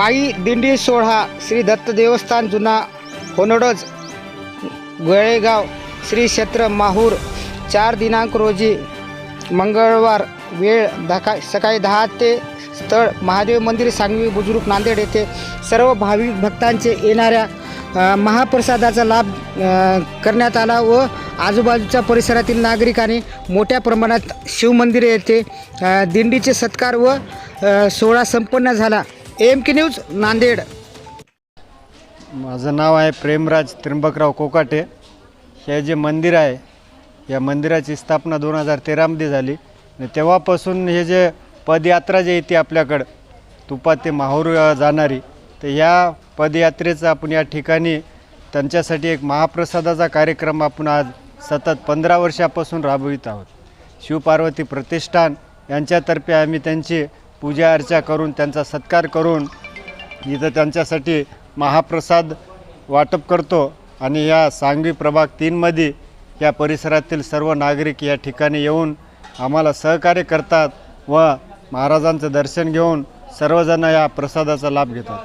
पायी दिंडी सोहळा श्री दत्त देवस्थान जुना होनडज गोळेगाव श्री क्षेत्र माहूर. चार दिनांक रोजी मंगळवार वेळ दका सकाळी दहा ते स्थळ महादेव मंदिर सांगवी बुजुर्ग नांदेड येथे सर्व भाविक भक्तांचे येणाऱ्या महाप्रसादाचा लाभ करण्यात आला व आजूबाजूच्या परिसरातील नागरिकांनी मोठ्या प्रमाणात शिवमंदिरे येथे दिंडीचे सत्कार व सोहळा संपन्न झाला. M K news Nanded. माझं नाव आहे प्रेमराज त्र्यंबकराव कोकाटे. हे जे मंदिर आहे या मंदिराची स्थापना दोन हजार तेरामध्ये झाली. आणि तेव्हापासून हे जे पदयात्रा जे येते आपल्याकडं तुपात ते माहूर जाणारी तर ह्या पदयात्रेचं आपण या ठिकाणी त्यांच्यासाठी एक महाप्रसादाचा कार्यक्रम आपण आज सतत पंधरा वर्षापासून राबवित आहोत. शिवपार्वती प्रतिष्ठान यांच्यातर्फे आम्ही त्यांची पूजा अर्चा करून त्यांचा सत्कार करून इथं त्यांच्यासाठी महाप्रसाद वाटप करतो. आणि या सांगवी प्रभाग तीनमध्ये या परिसरातील सर्व नागरिक या ठिकाणी येऊन आम्हाला सहकार्य करतात व महाराजांचं दर्शन घेऊन सर्वजण या प्रसादाचा लाभ घेतात.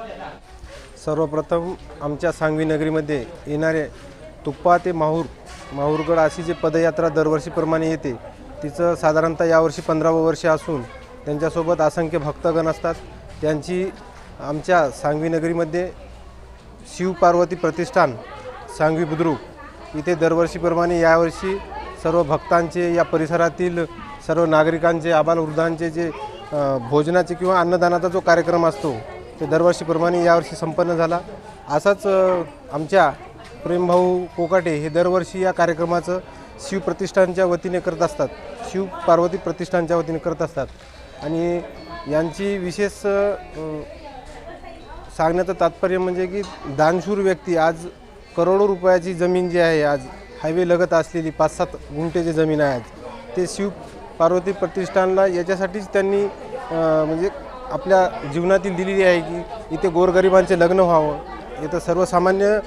सर्वप्रथम आमच्या सांगवी नगरीमध्ये येणारे तुप्पा ते माहूर माहूरगड अशी जी पदयात्रा दरवर्षीप्रमाणे येते तिचं साधारणतः यावर्षी पंधरावं वर्ष असून त्यांच्यासोबत असंख्य भक्तगण असतात. त्यांची आमच्या सांगवी नगरीमध्ये शिवपार्वती प्रतिष्ठान सांगवी बुद्रुक इथे दरवर्षीप्रमाणे यावर्षी सर्व भक्तांचे या परिसरातील सर्व नागरिकांचे आबालवृद्धांचे जे भोजनाचे किंवा अन्नदानाचा जो कार्यक्रम असतो ते दरवर्षीप्रमाणे यावर्षी संपन्न झाला. असाच आमच्या प्रेमभाऊ कोकाटे हे दरवर्षी या कार्यक्रमाचं शिवप्रतिष्ठानच्या वतीने करत असतात. शिव पार्वती प्रतिष्ठानच्या वतीने करत असतात. आणि यांची विशेष सांगण्याचं तात्पर्य म्हणजे की दानशूर व्यक्ती आज करोडो रुपयाची जमीन जी आहे आज हायवे लगत असलेली पाच सात गुंठेची जमीन आहे आज. ते शिव पार्वती प्रतिष्ठानला याच्यासाठीच त्यांनी म्हणजे आपल्या जीवनातील दिलेली आहे की इथे गोरगरिबांचे लग्न व्हावं. इथं सर्वसामान्य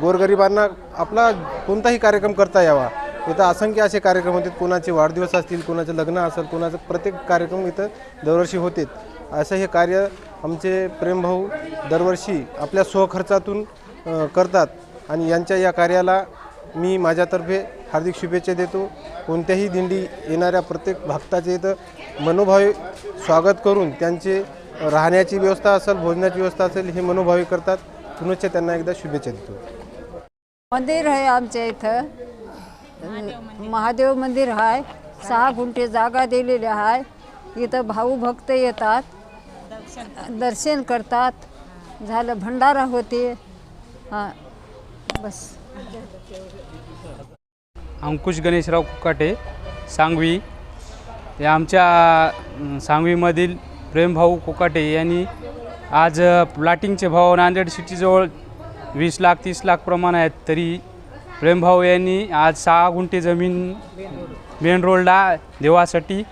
गोरगरिबांना आपला कोणताही कार्यक्रम करता यावा. इथं असंख्य असे कार्यक्रम होते. कोणाचे वाढदिवस असतील कोणाचं लग्न असेल कोणाचं प्रत्येक कार्यक्रम इथं दरवर्षी होते असं हे कार्य आमचे प्रेमभाऊ दरवर्षी आपल्या स्वखर्चातून करतात आणि यांच्या या कार्याला मी माझ्यातर्फे हार्दिक शुभेच्छा देतो. कोणत्याही दिंडी येणाऱ्या प्रत्येक भक्ताचे इथं मनोभावे स्वागत करून त्यांचे राहण्याची व्यवस्था असेल भोजनाची व्यवस्था असेल हे मनोभावी करतात. पुनश्च त्यांना एकदा शुभेच्छा देतो. मंदिर आहे आमच्या इथं. महादेव मंदिर. आहे सहा गुंठे जागा दिलेली आहे इथं भाऊ भक्त येतात. दर्शन करतात. झालं भंडारा होते. हां. बस. अंकुश गणेशराव कुकाटे सांगवी. या आमच्या सांगवीमधील प्रेमभाऊ कोकाटे यांनी आज प्लॉटिंगचे भाव नांदेड सिटीजवळ वीस लाख तीस लाख प्रमाण आहेत. तरी प्रेमभाऊ यांनी आज सहा गुंठे जमीन मेन रोडला देवासाठी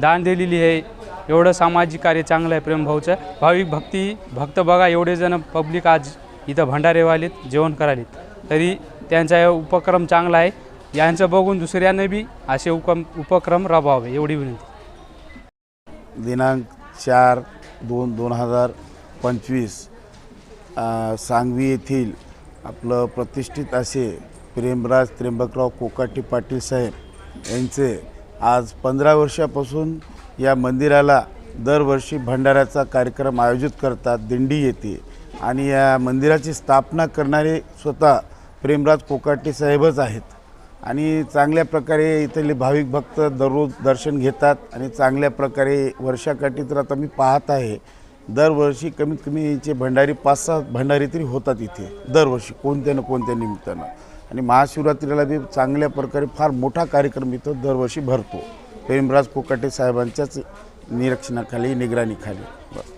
दान दिलेली आहे. एवढं सामाजिक कार्य चांगलं आहे प्रेमभाऊचं. भाविक भक्ती भक्त बघा एवढे जण पब्लिक आज इथं भंडारेवालेत जेवण करालेत तरी त्यांचा उपक्रम चांगला आहे. यांचं बघून दुसऱ्यानं बी असे उपक्रम उपक्रम राबवावे एवढी विनंती. दिनांक चार दोन दोन हजार पंचवीस सांगवी येथील आपलं प्रतिष्ठित असे प्रेमराज त्र्यंबकराव कोकाटी पाटील साहेब यांचे आज पंधरा वर्षापासून या मंदिराला दरवर्षी भंडाऱ्याचा कार्यक्रम आयोजित करतात दिंडी येते आणि या मंदिराची स्थापना करणारे स्वतः प्रेमराज कोकाटे साहेबच आहेत. आणि चांगल्या प्रकारे इथले भाविक भक्त दररोज दर्शन घेतात आणि चांगल्या प्रकारे वर्षाकाठी तर आता मी पाहत आहे. दरवर्षी कमीत कमी याचे भंडारी पाच सहा भंडारी तरी होतात इथे दरवर्षी कोणत्या ना कोणत्या निमित्तानं. आणि महाशिवरात्रीला बी चांगल्या प्रकारे फार मोठा कार्यक्रम इथं दरवर्षी भरतो. प्रेमराज कोकाटे साहेबांच्याच निरीक्षणाखाली निगराणीखाली. बस